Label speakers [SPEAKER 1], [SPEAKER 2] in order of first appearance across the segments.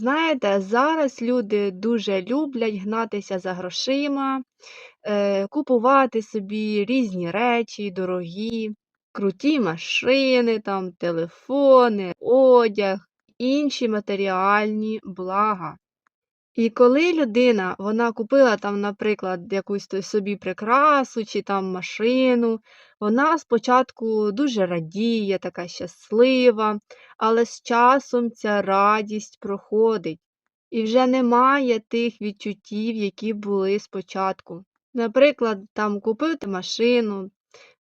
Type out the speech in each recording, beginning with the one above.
[SPEAKER 1] Знаєте, зараз люди дуже люблять гнатися за грошима, е, купувати собі різні речі, дорогі, круті машини, там, телефони, одяг, інші матеріальні блага. І коли людина, вона купила там, наприклад, якусь собі прикрасу чи там машину, вона спочатку дуже радіє, така щаслива, але з часом ця радість проходить, і вже немає тих відчуттів, які були спочатку. Наприклад, там купив ти машину,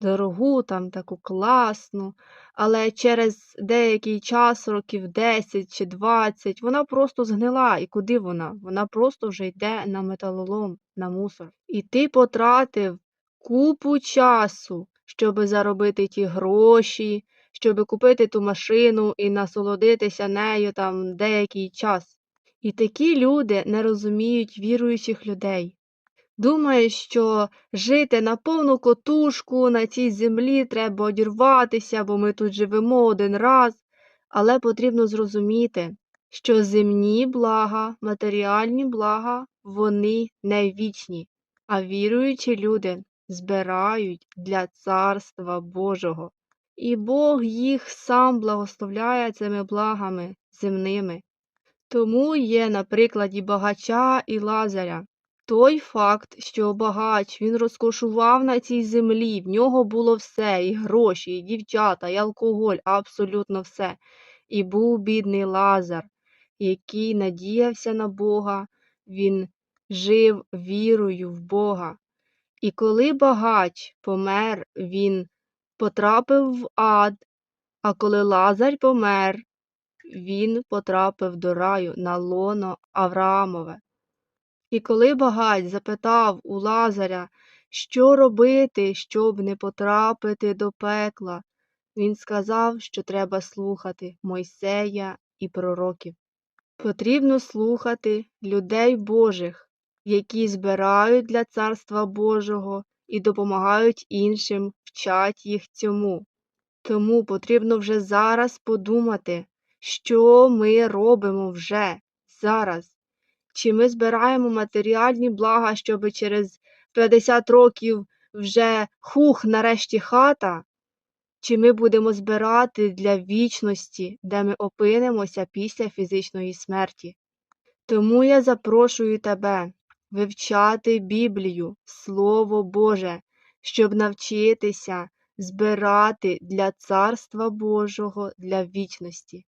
[SPEAKER 1] дорогу, там таку класну, але через деякий час, років 10 чи 20, вона просто згнила. І куди вона? Вона просто вже йде на металолом, на мусор. І ти потратив купу часу, щоб заробити ті гроші, щоб купити ту машину і насолодитися нею там деякий час. І такі люди не розуміють віруючих людей. Думають, що жити на повну котушку на цій землі треба одірватися, бо ми тут живемо один раз, але потрібно зрозуміти, що земні блага, матеріальні блага, вони не вічні, а віруючі люди збирають для Царства Божого. І Бог їх сам благословляє цими благами земними. Тому є на прикладі багача і Лазаря. Той факт, що багач він розкошував на цій землі, в нього було все, і гроші, і дівчата, і алкоголь, абсолютно все. І був бідний Лазар, який надіявся на Бога, він жив вірою в Бога. І коли багач помер, він потрапив в ад, а коли Лазар помер, він потрапив до раю на лоно Авраамове. І коли багач запитав у Лазаря, що робити, щоб не потрапити до пекла, він сказав, що треба слухати Мойсея і пророків. Потрібно слухати людей Божих, які збирають для Царства Божого і допомагають іншим, вчать їх цьому. Тому потрібно вже зараз подумати, що ми робимо вже зараз. Чи ми збираємо матеріальні блага, щоб через 50 років вже хух нарешті хата? Чи ми будемо збирати для вічності, де ми опинимося після фізичної смерті? Тому я запрошую тебе вивчати Біблію, Слово Боже, щоб навчитися збирати для Царства Божого для вічності.